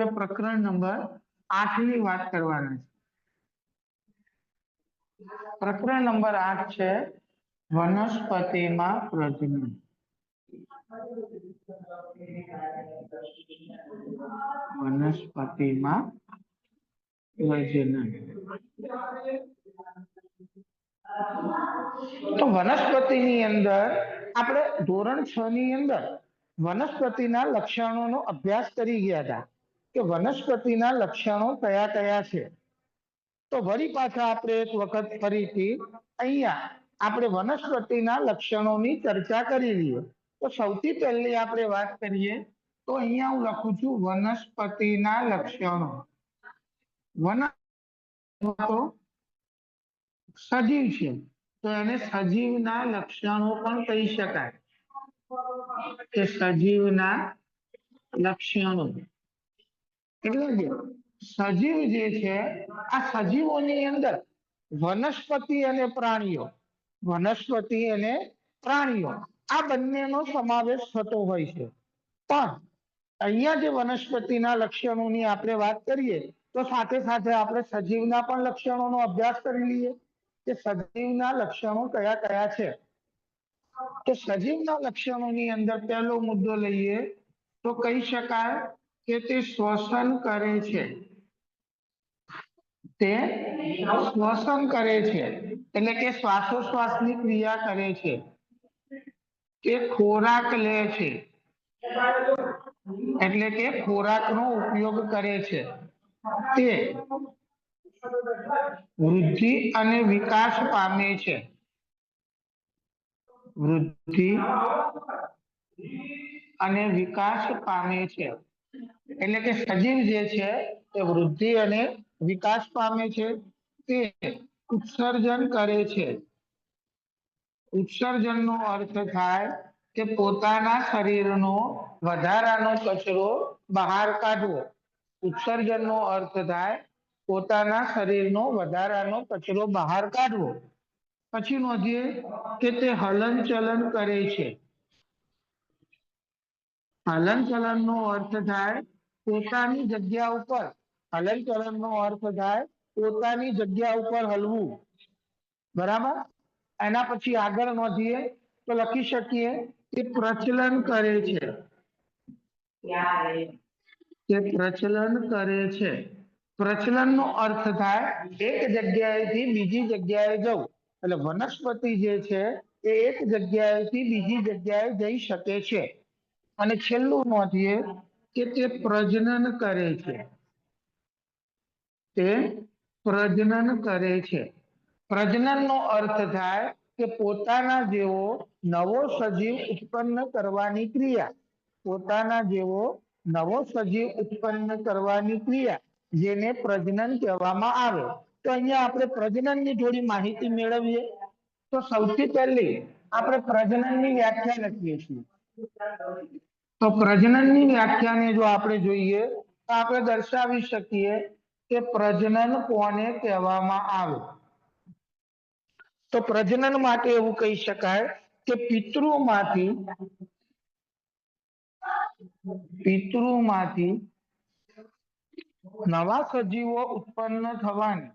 આપણે પ્રકરણ નંબર આઠની વાત કરવાના છે. પ્રકરણ નંબર આઠ છે, વનસ્પતિમાં પ્રજનન. વનસ્પતિમાં પ્રજનન. તો વનસ્પતિની અંદર આપણે ધોરણ છ ની અંદર વનસ્પતિના લક્ષણોનો અભ્યાસ કરી ગયા હતા. કે વનસ્પતિના લક્ષણો કયા કયા છે? તો વળી પાછા આપણે એક વખત ફરીથી અહીંયા આપણે વનસ્પતિના લક્ષણોની ચર્ચા કરી લઈએ. તો સૌથી પહેલી આપણે વાત કરીએ, તો અહીંયા હું લખું છું વનસ્પતિના લક્ષણો. વન સજીવ છે, તો એને સજીવના લક્ષણો પણ કહી શકાય. કે સજીવના લક્ષણો. એટલે કે સજીવ જે છે, આ સજીવોની અંદર વનસ્પતિ અને પ્રાણીઓ, વનસ્પતિ અને પ્રાણીઓ, આ બંનેનો સમાવેશ થતો હોય છે. પણ અહીંયા જે વનસ્પતિના લક્ષણોની આપણે વાત કરીએ, તો સાથે સાથે આપણે સજીવના પણ લક્ષણોનો અભ્યાસ કરી લઈએ કે સજીવના લક્ષણો કયા કયા છે. તો સજીવના લક્ષણોની અંદર પહેલો મુદ્દો લઈએ તો કહી શકાય કે તે શ્વસન કરે છે. તે શ્વસન કરે છે. એટલે કે શ્વાસોશ્વાસની ક્રિયા કરે છે. તે ખોરાક લે છે. એટલે કે ખોરાકનો ઉપયોગ કરે છે. તે વૃદ્ધિ અને વિકાસ પામે છે. વૃદ્ધિ અને વિકાસ પામે છે. એટલે કે સજીવ જે છે તે વૃદ્ધિ અને વિકાસ પામે છે. તે ઉત્સર્જન કરે છે. ઉત્સર્જનનો અર્થ થાય કે પોતાના શરીરનો વધારાનો કચરો બહાર કાઢવો. ઉત્સર્જનનો અર્થ થાય પોતાના શરીરનો વધારાનો કચરો બહાર કાઢવો. પછી નોંધીએ કે તે હલન ચલન કરે છે. હલન ચલનનો અર્થ થાય પોતાની જગ્યા ઉપર. હલન ચલનનો અર્થ થાય પોતાની જગ્યા ઉપર હલવું. બરાબર? એના પછી આગળ નોંધીએ તો લખી શકીએ કે પ્રચલન કરે છે. કે પ્રચલન કરે છે. પ્રચલનનો અર્થ થાય એક જગ્યાએથી બીજી જગ્યાએ જવું. એટલે વનસ્પતિ જે છે એ એક જગ્યાએથી બીજી જગ્યાએ જઈ શકે છે. અને છેલ્લું નોંધીએ કે તે પ્રજનન કરે છે. તે પ્રજનન કરે છે. પ્રજનનનો અર્થ થાય કે પોતાના જેવો નવો સજીવ ઉત્પન્ન કરવાની ક્રિયા. પોતાના જેવો નવો સજીવ ઉત્પન્ન કરવાની ક્રિયા, જેને પ્રજનન કહેવામાં આવે. તો અહીંયા આપણે પ્રજનનની થોડી માહિતી મેળવીએ. તો સૌથી પહેલી આપણે પ્રજનનની વ્યાખ્યા લખીએ છીએ. તો પ્રજનનની વ્યાખ્યાને જો આપણે જોઈએ, તો આપણે દર્શાવી શકીએ કે પ્રજનન કોને કહેવામાં આવે? તો પ્રજનન માટે એવું કહી શકાય કે પિતૃમાંથી પિતૃમાંથી નવા સજીવો ઉત્પન્ન થવાની.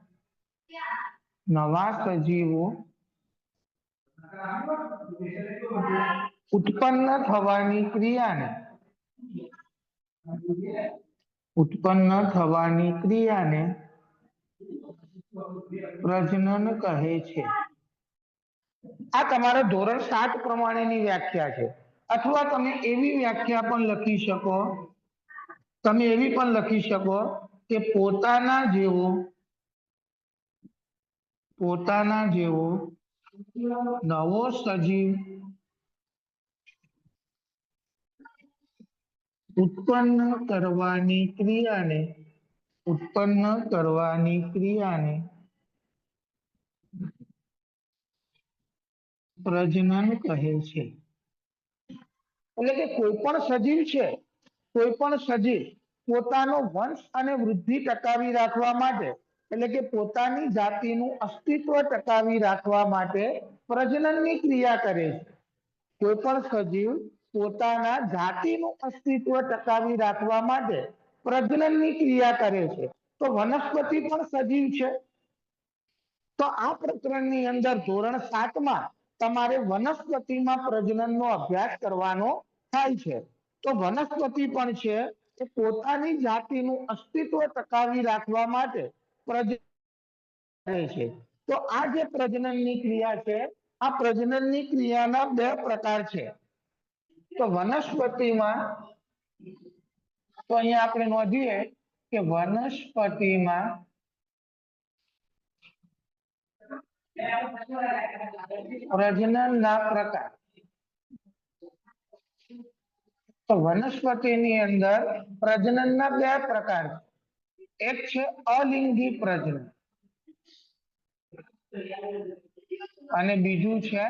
નવા સજીવો ઉત્પન્ન થવાની ક્રિયાને. ઉત્પન્ન થવાની ક્રિયાને પ્રજનન કહે છે. આ તમારા ધોરણ સાત પ્રમાણેની વ્યાખ્યા છે. અથવા તમે એવી વ્યાખ્યા પણ લખી શકો, તમે એવી પણ લખી શકો કે પોતાના જેવો પોતાના જેવો નવો સજીવ ઉત્પન્ન કરવાની ક્રિયાને, ઉત્પન્ન કરવાની ક્રિયાને પ્રજનન કહે છે. એટલે કે કોઈ પણ સજીવ છે, કોઈ પણ સજીવ પોતાનો વંશ અને વૃદ્ધિ ટકાવી રાખવા માટે, એટલે કે પોતાની જાતિનું અસ્તિત્વ ટકાવી રાખવા માટે પ્રજનનની ક્રિયા કરે છે. કોઈ પણ સજીવ પોતાના જાતિનું અસ્તિત્વ ટકાવી રાખવા માટે પ્રજનનની ક્રિયા કરે છે. તો વનસ્પતિ પણ સજીવ છે. તો આ પ્રકરણની અંદર ધોરણ સાતમાં તમારે વનસ્પતિમાં પ્રજનનનો અભ્યાસ કરવાનો થાય છે. તો વનસ્પતિ પણ છે એ પોતાની જાતિનું અસ્તિત્વ ટકાવી રાખવા માટે પ્રજનન કરે છે. તો આ જે પ્રજનનની ક્રિયા છે, આ પ્રજનનની ક્રિયાના બે પ્રકાર છે. તો વનસ્પતિમાં, તો અહીંયા આપણે નોંધીએ કે વનસ્પતિમાં પ્રજનનના પ્રકાર. તો વનસ્પતિની અંદર પ્રજનનના બે પ્રકાર એક છે અલિંગી પ્રજનન અને બીજું છે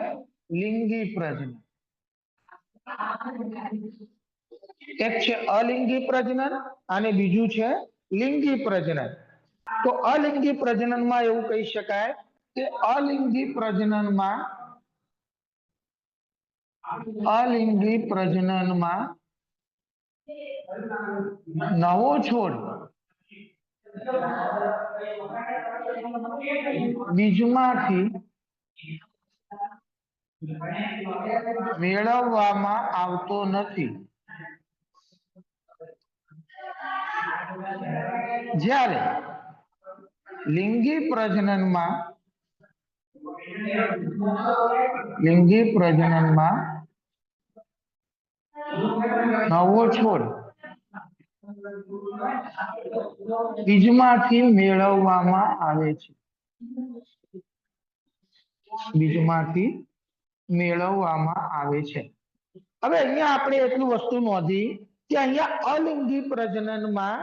લિંગી પ્રજનન. એક છે અલિંગી પ્રજનન અને બીજું છે લિંગી પ્રજનન. તો અલિંગી પ્રજનનમાં એવું કહી શકાય કે અલિંગી પ્રજનનમાં અલિંગી પ્રજનનમાં નવો છોડ. બીજમાંથી મેળવવામાં આવતો નથી. જ્યારે લિંગી પ્રજનનમાં લિંગી પ્રજનનમાં નવો છોડ બીજમાંથી મેળવવામાં આવે છે. બીજમાંથી મેળવવામાં આવે છે. હવે અહીંયા આપણે એટલું વસ્તુ નોંધી કે અહીંયા અલિંગી પ્રજનનમાં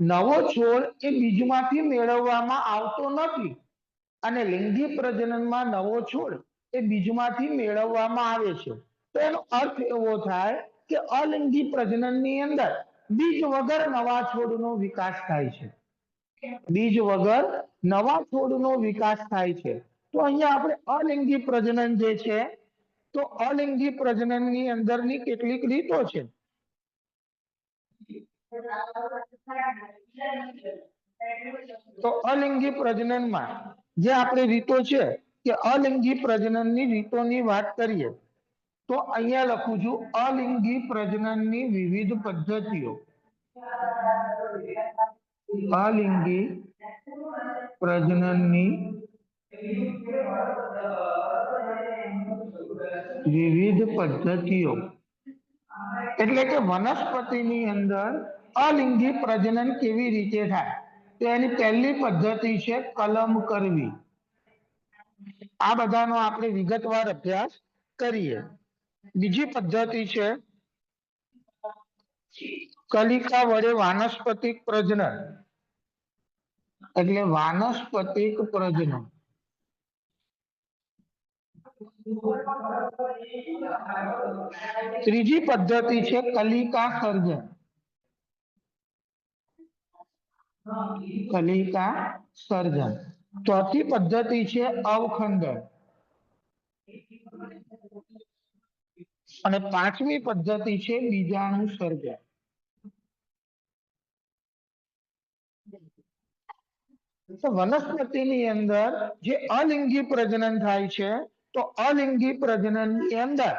નવો છોડ એ બીજમાંથી મેળવવામાં આવતો નથી. અને લિંગી પ્રજનનમાં નવો છોડ એ બીજમાંથી મેળવવામાં આવે છે. તો એનો અર્થ એવો થાય કે અલિંગી પ્રજનનની અંદર બીજ વગર નવા છોડનો વિકાસ થાય છે. બીજ વગર નવા છોડનો વિકાસ થાય છે. તો અહીંયા આપણે અલિંગી પ્રજનન જે છે તો અલિંગી પ્રજનનની અંદરની કેટલીક રીતો છે? તો અલિંગી પ્રજનનમાં જે આપણે રીતો છે કે અલિંગી પ્રજનનની રીતોની વાત કરીએ, તો અહીંયા લખું છું, અલિંગી પ્રજનનની વિવિધ પદ્ધતિઓ. અલિંગી પ્રજનનની વિવિધ પદ્ધતિઓ. એટલે કે વનસ્પતિની અંદર અલિંગી પ્રજનન કેવી રીતે થાય? તો પહેલી પદ્ધતિ છે કલમ કરવી. આ બધાનો આપણે વિગતવાર અભ્યાસ કરીએ. બીજી પદ્ધતિ છે કલિકા વડે વાનસ્પતિક પ્રજનન. એટલે વાનસ્પતિક પ્રજનન. ત્રીજી પદ્ધતિ છે કલિકા સર્જન કલિકા સર્જન ચોથી પદ્ધતિ છે અવખંડન અને પાંચમી પદ્ધતિ છે બીજાણુ સર્જન વનસ્પતિની અંદર જે અલિંગી પ્રજનન થાય છે તો અલિંગી પ્રજનનની અંદર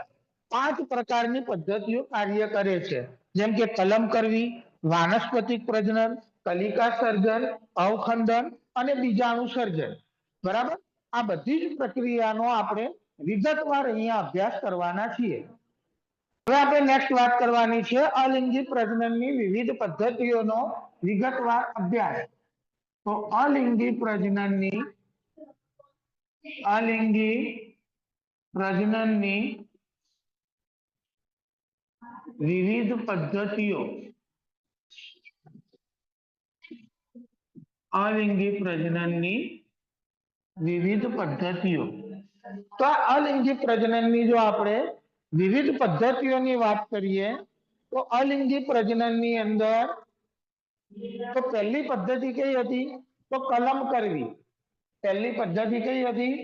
પાંચ પ્રકારની પદ્ધતિઓ કાર્ય કરે છે. જેમ કે કલમ કરવી, વાનસ્પતિક પ્રજનન, કલિકા સર્જન, અવખંડન અને બીજાણુ સર્જન. બરાબર? આ બધી જ પ્રક્રિયાનો આપણે વિગતવાર અહીંયા અભ્યાસ કરવાના છીએ. હવે આપણે નેક્સ્ટ વાત કરવાની છે અલિંગી પ્રજનનની વિવિધ પદ્ધતિઓનો વિગતવાર અભ્યાસ. તો અલિંગી પ્રજનનની અલિંગી પ્રજનનની વિવિધ પદ્ધતિઓ અલિંગી પ્રજનનની વિવિધ પદ્ધતિઓ તો આ અલિંગી પ્રજનનની જો આપણે વિવિધ પદ્ધતિઓની વાત કરીએ તો અલિંગી પ્રજનનની અંદર તો પહેલી પદ્ધતિ કઈ હતી તો કલમ કરવી પહેલી પદ્ધતિ કઈ હતી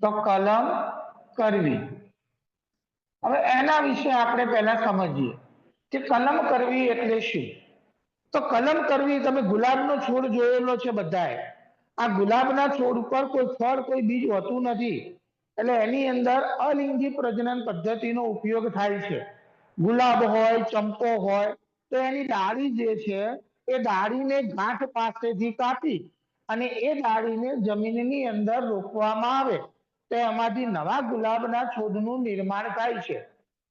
તો કલમ કરવી. હવે એના વિશે આપણે પહેલા સમજીએ કે કલમ કરવી એટલે શું? તો કલમ કરવી તમે ગુલાબનો છોડ જોયેલો છે બધાએ. આ ગુલાબના છોડ ઉપર કોઈ ફળ, કોઈ બીજ હોતું નથી. એટલે એની અંદર અલિંગી પ્રજનન પદ્ધતિનો ઉપયોગ થાય છે. ગુલાબ હોય ચંપો હોય, તો એની ડાળી જે છે એ ડાળીને ગાંઠ પાસેથી કાપી અને એ ડાળીને જમીનની અંદર રોપવામાં આવે. તો એમાંથી નવા ગુલાબના છોડનું નિર્માણ થાય છે.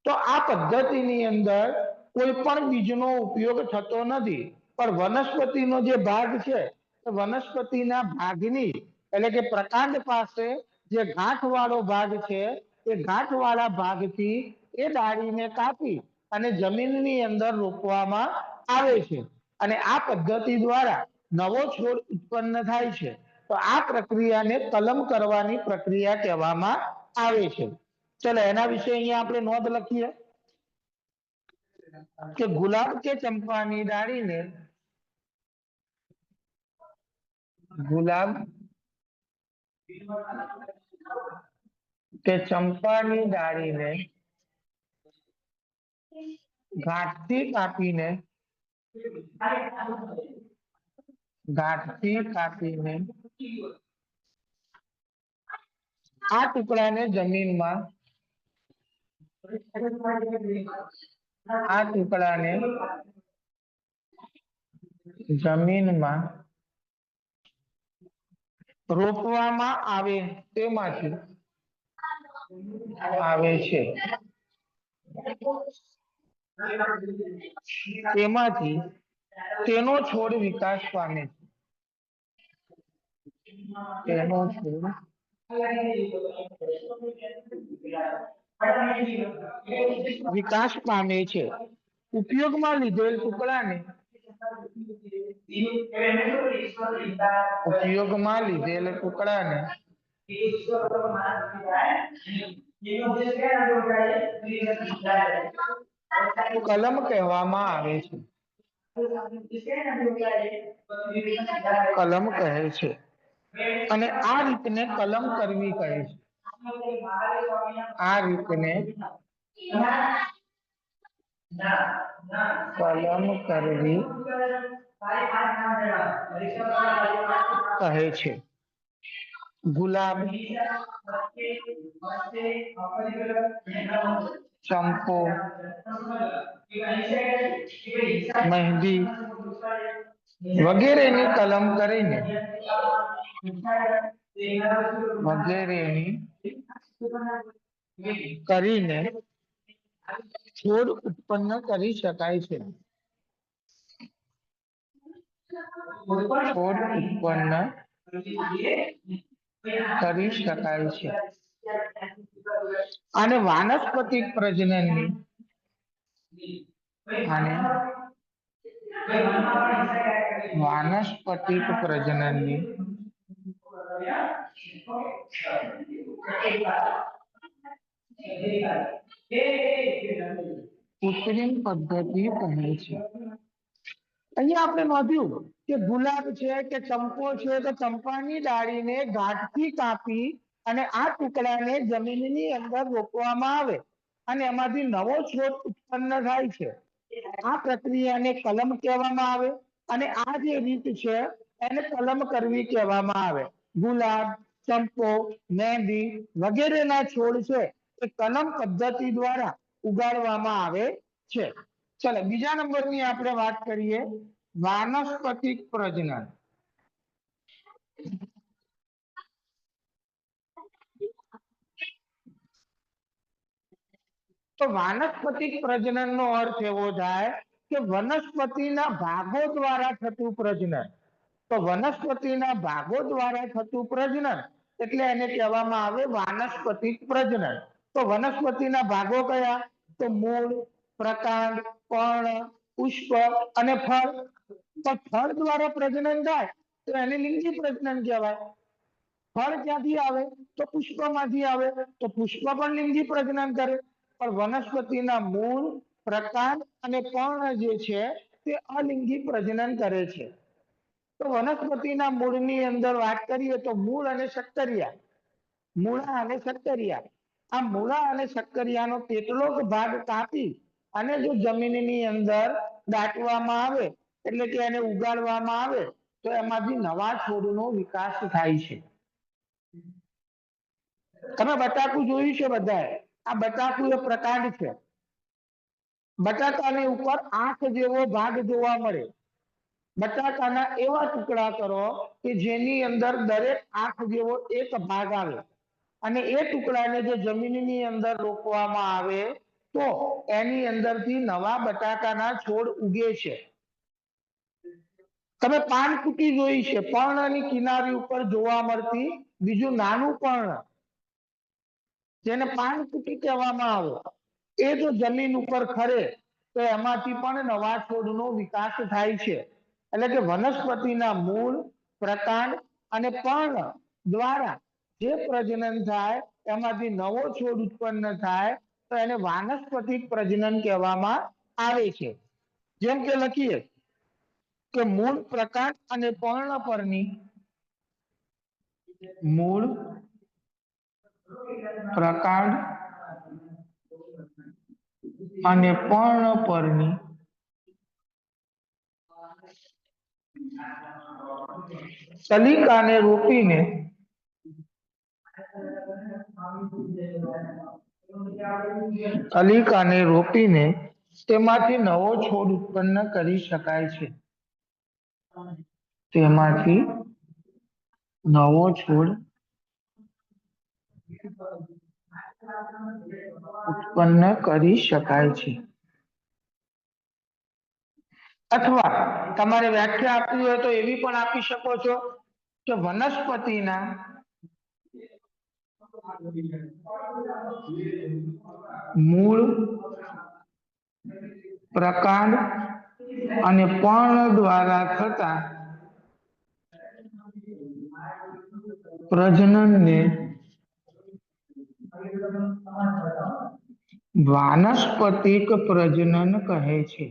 તો આ પદ્ધતિની અંદર કોઈ પણ બીજનો ઉપયોગ થતો નથી. પણ વનસ્પતિનો જે ભાગ છે વનસ્પતિના ભાગની, એટલે કે પ્રકાંડ પાસે જે ગાંઠવાળો ભાગ છે, એ ગાંઠવાળા ભાગથી એ ડાળીને કાપી અને જમીનની અંદર રોપવામાં આવે છે. અને આ પદ્ધતિ દ્વારા નવો છોડ ઉત્પન્ન થાય છે. તો આ પ્રક્રિયાને કલમ કરવાની પ્રક્રિયા કહેવામાં આવે છે. ચલો, એના વિશે અહીંયા આપણે નોંધ લખીએ. કે ગુલાબ કે ચંપાની ડાળીને ગુલાબ કે ચંપાની ડાળીને ગાંઠથી કાપીને ગાંઠથી કાપીને આ ટુકડાને જમીનમાં આ ટુકડાને જમીનમાં રોપવામાં આવે તેમાંથી આવે છે. તેમાંથી તેનો છોડ વિકાસ પામે છે. વિકાસ પામે છે. ઉપયોગમાં લીધેલ ટુકડાને ઉપયોગમાં લીધેલ ટુકડાને કલમ કહેવામાં આવે છે. કલમ કહે છે. અને આ રીતને કલમ કરવી કહે છે. આ રીતને કલમ કરવી કહે છે. ગુલાબ ચંપો મહેંદી વગેરેની કલમ કરીને. વગેરેની કરીને છોડ ઉત્પન્ન કરી શકાય છે. છોડ ઉત્પન્ન કરી શકાય છે. અને વાનસ્પતિક પ્રજનનની અને વાનસ્પતિક પ્રજનનની. કૃત્રિમ પદ્ધતિ કહે છે. અહીંયા આપણે નોંધ્યું કે ગુલાબ છે કે ચંપો છે તો ચંપાની ડાળીને ગાંઠથી કાપી અને આ ટુકડાને જમીનની અંદર રોપવામાં આવે અને એમાંથી નવો છોડ ઉત્પન્ન થાય છે. આ પ્રક્રિયાને કલમ કહેવામાં આવે અને આ જે રીત છે, એને કલમ કરવી કહેવામાં આવે. ગુલાબ, ચંપો, મહેંદી વગેરેના છોડ છે, એ કલમ પદ્ધતિ દ્વારા ઉગાડવામાં આવે છે. ચલો, બીજા નંબરની આપણે વાત કરીએ, વાનસ્પતિક પ્રજનન. તો વાનસ્પતિક પ્રજનન નો અર્થ એવો થાય કે વનસ્પતિના ભાગો દ્વારા થતું પ્રજનન. તો વનસ્પતિના ભાગો દ્વારા થતું પ્રજનન એટલે એને કહેવામાં આવે વાનસ્પતિક પ્રજનન. તો વનસ્પતિના ભાગો કયા? તો મૂળ, પ્રકાંડ, પર્ણ, પુષ્પ અને ફળ. તો ફળ દ્વારા પ્રજનન થાય તો એને લિંગી પ્રજનન કહેવાય. ફળ ક્યાંથી આવે? તો પુષ્પમાંથી આવે. તો પુષ્પ પણ લિંગી પ્રજનન કરે. પણ વનસ્પતિના મૂળ, પ્રકાંડ અને પર્ણ જે છે તે અલિંગી પ્રજનન કરે છે. તો વનસ્પતિના મૂળની અંદર વાત કરીએ તો મૂળ અને સક્કરિયા મૂળા અને સક્કરિયા આ મૂળા અને સક્કરિયાનો કેટલોક ભાગ કાપી અને જો જમીનની અંદર દાટવામાં આવે, એટલે કે એને ઉગાડવામાં આવે, તો એમાંથી નવા છોડનો વિકાસ થાય છે. તમે બટાકું જોયું છે બધાએ? આ બટાકુ એ પ્રકાંડ છે. બટાકાની ઉપર આંખ જેવો ભાગ જોવા મળે. બટાકાના એવા ટુકડા કરો કે જેની અંદર દરેક આંખ જેવો એક ભાગ આવે. અને એ ટુકડાને જો જમીનની અંદર રોપવામાં આવે, તો એની અંદરથી નવા બટાકાના છોડ ઉગે છે. તમે પાનકુટી જોઈ છે પર્ણની કિનારી ઉપર જોવા મળતી બીજું નાનું પર્ણ જેને પાનકુટી કહેવામાં આવે. એ જો જમીન ઉપર ખરે, તો એમાંથી પણ નવા છોડનો વિકાસ થાય છે. એટલે કે વનસ્પતિના મૂળ, પ્રકાંડ અને પણ દ્વારા જે પ્રજનન થાય, એમાંથી નવો છોડ ઉત્પન્ન થાય, તો એને વાનસ્પતિક પ્રજનન કહેવામાં આવે છે. જેમ કે લખીએ કે મૂળ, પ્રકાંડ અને પર્ણ પરની મૂળ પ્રકાંડ અને પર્ણ પરની સલિકાને રોપીને કલિકાને રોપીને તેમાંથી નવો છોડ ઉત્પન્ન કરી શકાય છે. તેમાંથી નવો છોડ ઉત્પન્ન કરી શકાય છે. અથવા તમારે વ્યાખ્યા આપવી હોય તો એવી પણ આપી શકો છો કે વનસ્પતિના મૂળ પ્રકાંડ અને પર્ણ દ્વારા થતા પ્રજનનને વાનસ્પતિક પ્રજનન કહે છે.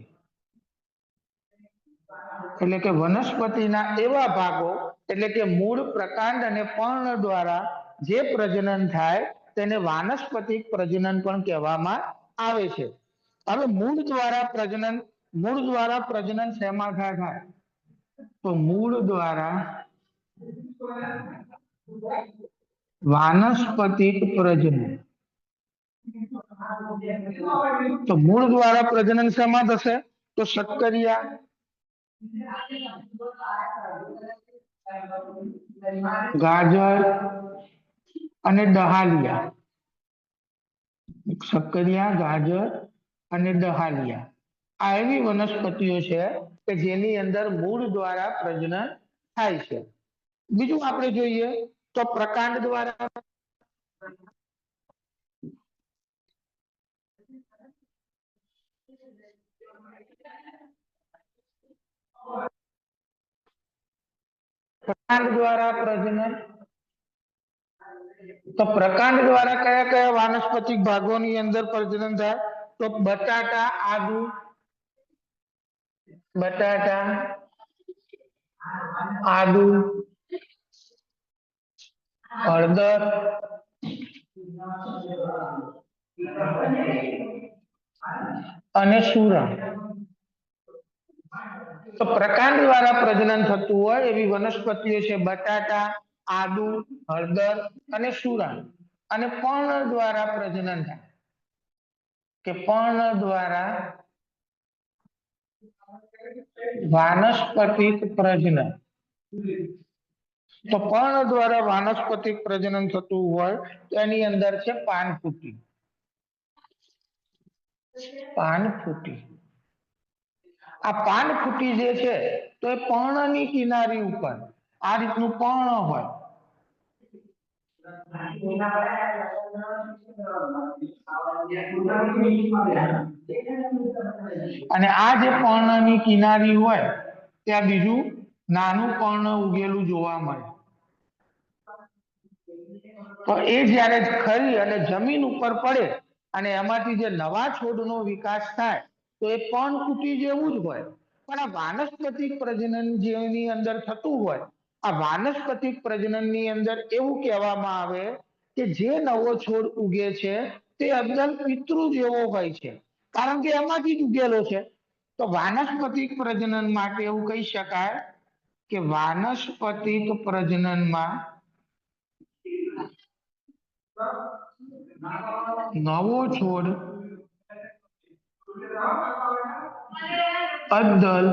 એટલે કે વનસ્પતિના એવા ભાગો, એટલે કે મૂળ પ્રકાંડ અને પર્ણ દ્વારા જે પ્રજનન થાય, તેને વાનસ્પતિક પ્રજનન પણ કહેવામાં આવે છે. હવે મૂળ દ્વારા પ્રજનન, મૂળ દ્વારા પ્રજનન શેમાં થાય તો મૂળ દ્વારા વાનસ્પતિક પ્રજનન. તો મૂળ દ્વારા પ્રજનન શેમાં થશે? તો શક્કરિયા. ગાજર અને ડહાલિયા. શક્કરિયા, ગાજર અને ડહાલિયા. આ એવી વનસ્પતિઓ છે કે જેની અંદર મૂળ દ્વારા પ્રજનન થાય છે. બીજું આપણે જોઈએ તો પ્રકાંડ દ્વારા પ્રકાંડ દ્વારા પ્રજનન તો પ્રકાંડ દ્વારા કયા કયા વાનસ્પતિક ભાગોની અંદર પ્રજનન થાય તો બટાટા આદુ બટાટા આદુ હળદર અને સુરણ તો પ્રકાંડ દ્વારા પ્રજનન થતું હોય એવી વનસ્પતિઓ છે બટાટા આદુ હળદર અને સુરણ અને પર્ણ દ્વારા પ્રજનન થાય કે પર્ણ દ્વારા વાનસ્પતિક પ્રજનન તો પર્ણ દ્વારા વાનસ્પતિક પ્રજનન થતું હોય, તો એની અંદર છે પાનફૂટી પાનફૂટી આ પાનફૂટી જે છે, તો એ પર્ણની કિનારી ઉપર, આ રીતનું પર્ણ હોય. અને આ જે પર્ણની કિનારી હોય, ત્યાં બીજું નાનું પર્ણ ઉગેલું જોવા મળે. તો એ જ્યારે ખરી અને જમીન ઉપર પડે અને એમાંથી જે નવા છોડનો વિકાસ થાય, તો એ પર્ણકુટી જેવું જ હોય. પણ આ વાનસ્પતિક પ્રજનન જેની અંદર થતું હોય, આ વાનસ્પતિક પ્રજનનની અંદર એવું કહેવામાં આવે કે જે નવો છોડ ઉગે છે, તે અંદર પિતૃ જેવો હોય છે. કારણ કે એમાંથી જ ઉગેલો છે. તો વાનસ્પતિક પ્રજનન માટે એવું કહી શકાય કે વાનસ્પતિક પ્રજનનમાં નવો છોડ. અદ્દલ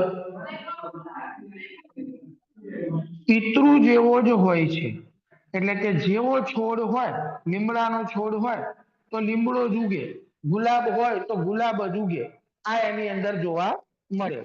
પિતૃ જેવો જ હોય છે. એટલે કે જેવો છોડ હોય, લીમડાનો છોડ હોય, તો લીમડો જ ઉગે. ગુલાબ હોય, તો ગુલાબ જ ઉગે. આ એની અંદર જોવા મળે.